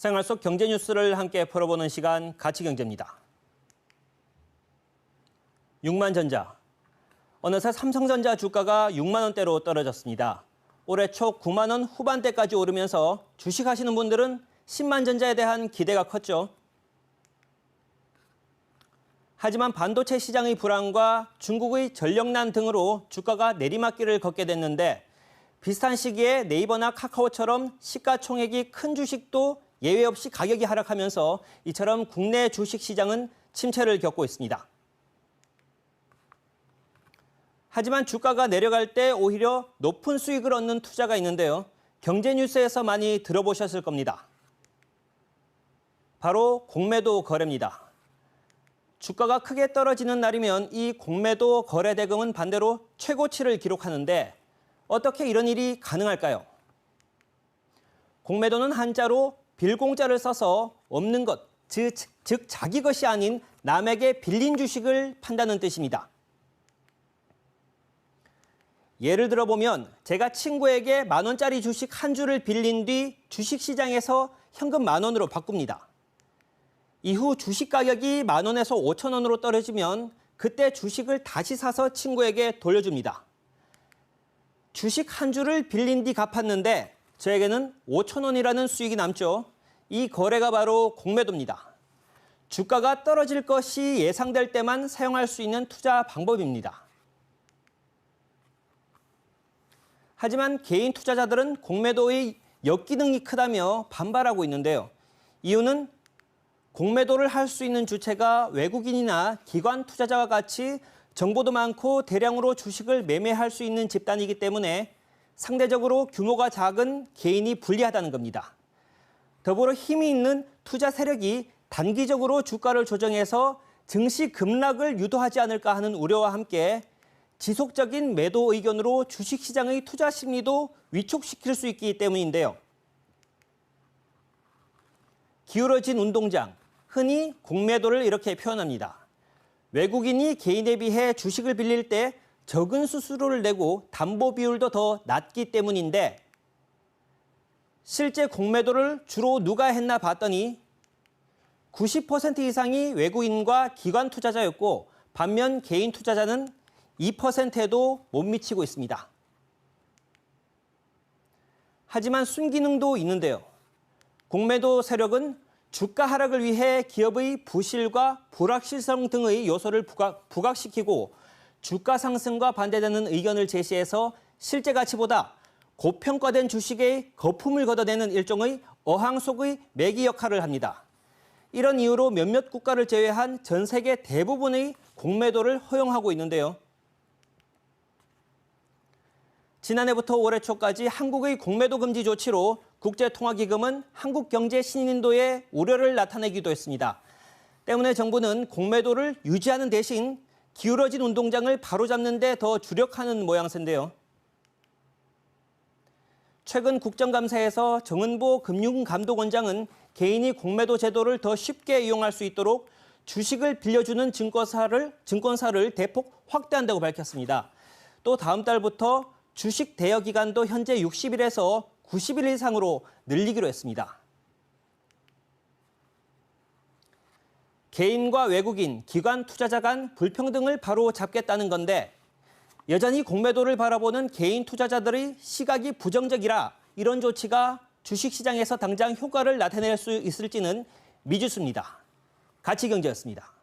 생활 속 경제 뉴스를 함께 풀어보는 시간 가치경제입니다. 육만전자. 어느새 삼성전자 주가가 6만 원대로 떨어졌습니다. 올해 초 9만 원 후반대까지 오르면서 주식하시는 분들은 10만 전자에 대한 기대가 컸죠. 하지만 반도체 시장의 불안과 중국의 전력난 등으로 주가가 내리막길을 걷게 됐는데 비슷한 시기에 네이버나 카카오처럼 시가총액이 큰 주식도 예외 없이 가격이 하락하면서 이처럼 국내 주식 시장은 침체를 겪고 있습니다. 하지만 주가가 내려갈 때 오히려 높은 수익을 얻는 투자가 있는데요. 경제 뉴스에서 많이 들어보셨을 겁니다. 바로 공매도 거래입니다. 주가가 크게 떨어지는 날이면 이 공매도 거래 대금은 반대로 최고치를 기록하는데 어떻게 이런 일이 가능할까요? 공매도는 한자로 빌공자를 써서 없는 것, 즉, 즉 자기 것이 아닌 남에게 빌린 주식을 판다는 뜻입니다. 예를 들어 보면 제가 친구에게 만 원짜리 주식 한 주를 빌린 뒤 주식 시장에서 현금 만 원으로 바꿉니다. 이후 주식 가격이 만 원에서 오천 원으로 떨어지면 그때 주식을 다시 사서 친구에게 돌려줍니다. 주식 한 주를 빌린 뒤 갚았는데 저에게는 오천 원이라는 수익이 남죠. 이 거래가 바로 공매도입니다. 주가가 떨어질 것이 예상될 때만 사용할 수 있는 투자 방법입니다. 하지만 개인 투자자들은 공매도의 역기능이 크다며 반발하고 있는데요. 이유는 공매도를 할 수 있는 주체가 외국인이나 기관 투자자와 같이 정보도 많고 대량으로 주식을 매매할 수 있는 집단이기 때문에 상대적으로 규모가 작은 개인이 불리하다는 겁니다. 더불어 힘이 있는 투자 세력이 단기적으로 주가를 조정해서 증시 급락을 유도하지 않을까 하는 우려와 함께 지속적인 매도 의견으로 주식시장의 투자 심리도 위축시킬 수 있기 때문인데요. 기울어진 운동장, 흔히 공매도를 이렇게 표현합니다. 외국인이 개인에 비해 주식을 빌릴 때 적은 수수료를 내고 담보 비율도 더 낮기 때문인데 실제 공매도를 주로 누가 했나 봤더니 90% 이상이 외국인과 기관 투자자였고 반면 개인 투자자는 2%에도 못 미치고 있습니다. 하지만 순기능도 있는데요. 공매도 세력은 주가 하락을 위해 기업의 부실과 불확실성 등의 요소를 부각, 부각시키고 주가 상승과 반대되는 의견을 제시해서 실제 가치보다 고평가된 주식의 거품을 걷어내는 일종의 어항 속의 매기 역할을 합니다. 이런 이유로 몇몇 국가를 제외한 전 세계 대부분의 공매도를 허용하고 있는데요. 지난해부터 올해 초까지 한국의 공매도 금지 조치로 국제통화기금은 한국 경제 신인도에 우려를 나타내기도 했습니다. 때문에 정부는 공매도를 유지하는 대신 기울어진 운동장을 바로잡는 데 더 주력하는 모양새인데요. 최근 국정감사에서 정은보 금융감독원장은 개인이 공매도 제도를 더 쉽게 이용할 수 있도록 주식을 빌려주는 증권사를, 증권사를 대폭 확대한다고 밝혔습니다. 또 다음 달부터 주식 대여 기간도 현재 60일에서 90일 이상으로 늘리기로 했습니다. 개인과 외국인, 기관 투자자 간 불평등을 바로 잡겠다는 건데 여전히 공매도를 바라보는 개인 투자자들의 시각이 부정적이라 이런 조치가 주식시장에서 당장 효과를 나타낼 수 있을지는 미지수입니다. 가치경제였습니다.